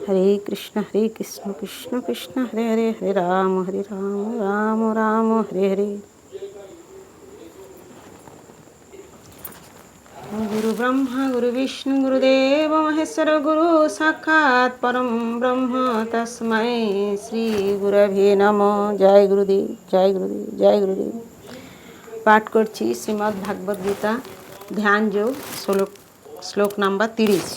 হরে কৃষ্ণ হরে কৃষ্ণ কৃষ্ণ কৃষ্ণ, হরে হরে হরে রাম হরে রাম রাম রাম, হরে হরে। গুরু ব্রহ্মা, গুরু বিষ্ণু, গুরুদেব, মহেশ্বর, গুরু সাক্ষাৎ পরম ব্রহ্ম, তস্মৈ শ্রী গুরভে নম। জয় গুরুদেব জয় গুরুদেব জয় গুরুদেব। পাঠ করছি শ্রীমদ্ ভাগবত গীতা, ধ্যান যোগ, শ্লোক শ্লোক নাম্বার তিরিশ।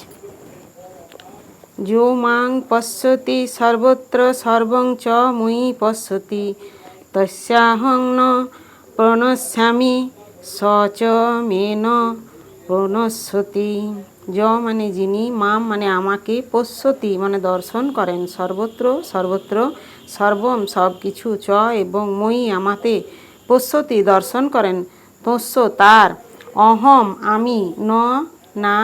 যো মাং পশ্যতি সর্বত্র সর্বং চ মুই পশ্যতি। তস্যাহং ন প্রণশ্যামি স চ মেন প্রণশ্যতি। য মানে যিনি, মাম মানে আমাকে পশ্যতি মানে দর্শন করেন। সর্বত্র সর্বত্র, সর্বম সব কিছু চ এবং মই আমাতে পশ্যতি দর্শন করেন। তস্য তার, অহম আমি ন, না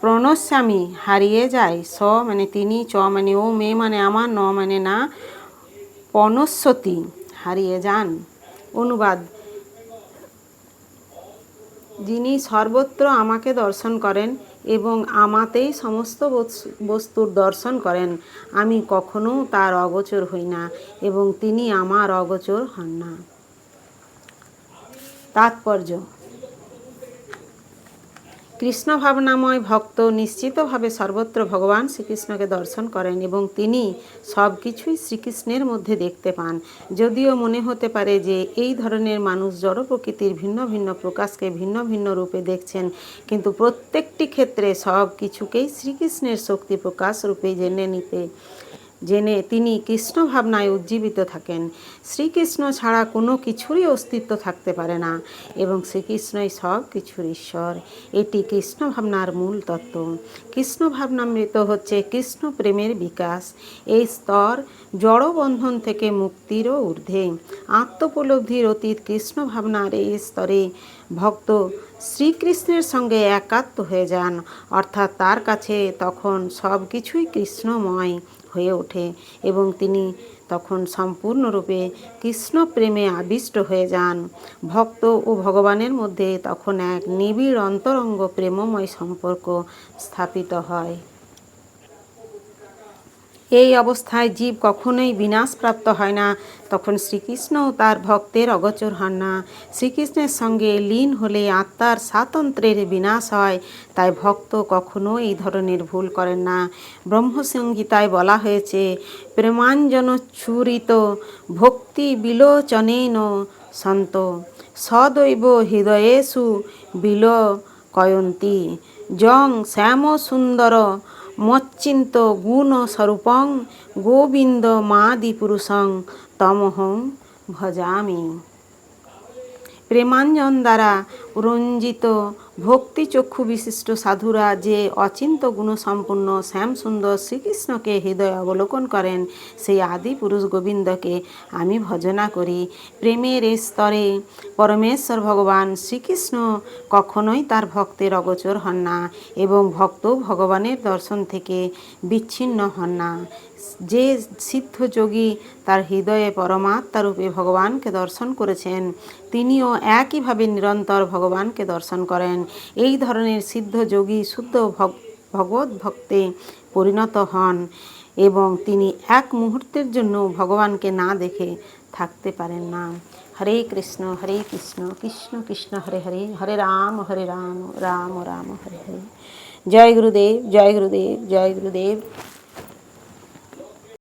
প্রণস্বামী, হারিয়ে যায়। স মানে তিনি, চ মানে ও, মে মানে আমার, ন মানে না পনস্বতী হারিয়ে যান। অনুবাদ। যিনি সর্বত্র আমাকে দর্শন করেন এবং আমাতেই সমস্ত বস্তুর দর্শন করেন, আমি কখনো তার অগোচর হই না এবং তিনি আমার অগোচর হন না। তাৎপর্য। কৃষ্ণ ভাবনাময় ভক্ত নিশ্চিতভাবে সর্বত্র ভগবান শ্রীকৃষ্ণকে দর্শন করেন এবং তিনি সব কিছুই শ্রীকৃষ্ণের মধ্যে দেখতে পান। যদিও মনে হতে পারে যে এই ধরনের মানুষ জড় প্রকৃতির ভিন্ন ভিন্ন প্রকাশকে ভিন্ন ভিন্ন রূপে দেখছেন, কিন্তু প্রত্যেকটি ক্ষেত্রে সব কিছুকেই শ্রীকৃষ্ণের শক্তি প্রকাশ রূপে জেনে নিতে জেনে তিনি কৃষ্ণ ভাবনায় উজ্জীবিত থাকেন। শ্রীকৃষ্ণ ছাড়া কোনো কিছুরই অস্তিত্ব থাকতে পারে না এবং শ্রীকৃষ্ণই সব কিছুর ঈশ্বর। এটি কৃষ্ণ ভাবনার মূল তত্ত্ব। কৃষ্ণ ভাবনামৃত হচ্ছে কৃষ্ণ প্রেমের বিকাশ। এই স্তর জড়বন্ধন থেকে মুক্তিরও ঊর্ধ্বে। আত্মোপলব্ধির অতীত কৃষ্ণ ভাবনার এই স্তরে ভক্ত শ্রীকৃষ্ণের সঙ্গে একাত্ম হয়ে যান। অর্থাৎ তার কাছে তখন সব কিছুই কৃষ্ণময়। হয়ে ওঠে এবং তিনি তখন সম্পূর্ণরূপে কৃষ্ণ প্রেমে আবিষ্ট হয়ে যান। ভক্ত ও ভগবানের মধ্যে তখন এক নিবিড় অন্তরঙ্গ প্রেমময় সম্পর্ক স্থাপিত হয়। এই অবস্থায় জীব কখনোই বিনাশপ্রাপ্ত হয় না। তখন শ্রীকৃষ্ণও তার ভক্তের অগোচর হন না। শ্রীকৃষ্ণের সঙ্গে লীন হলে আত্মার স্বাতন্ত্রের বিনাশ হয়। তাই ভক্ত কখনো এই ধরনের ভুল করেন না। ব্রহ্মসংগীতায় বলা হয়েছে প্রেমাঞ্জন চূরিত ভক্তি বিলোচনেন সন্ত। সদৈব হৃদয়েষু বিল কয়ন্তী জং শ্যাম সুন্দর মচ্চিন্ত গুণ স্বরূপং গোবিন্দ মাদি পুরুষং তমহং ভজামি প্রেমাঞ্জন দ্বারা রঞ্জিত ভক্তি চক্ষু বিশিষ্ট সাধুরা যে অচিন্ত গুণসম্পন্ন শ্যামসুন্দর শ্রীকৃষ্ণকে হৃদয় অবলোকন করেন, সেই আদি পুরুষ গোবিন্দকে আমি ভজনা করি। প্রেমের স্তরে পরমেশ্বর ভগবান শ্রীকৃষ্ণ কখনোই তার ভক্তের অগোচর হন না এবং ভক্ত ভগবানের দর্শন থেকে বিচ্ছিন্ন হন না। যে সিদ্ধ যোগী তার হৃদয়ে পরমাত্মারূপে ভগবানকে দর্শন করেছেন, তিনিও একইভাবে নিরন্তর ভগবানকে দর্শন করেন। এই ধরনের সিদ্ধ যোগী শুদ্ধ ভগবত ভক্তে পরিণত হন এবং তিনি এক মুহূর্তের জন্য ভগবানকে না দেখে থাকতে পারেন না। হরে কৃষ্ণ হরে কৃষ্ণ কৃষ্ণ কৃষ্ণ, হরে হরে হরে রাম হরে রাম রাম রাম, হরে হরে। জয় গুরুদেব জয় গুরুদেব জয় গুরুদেব।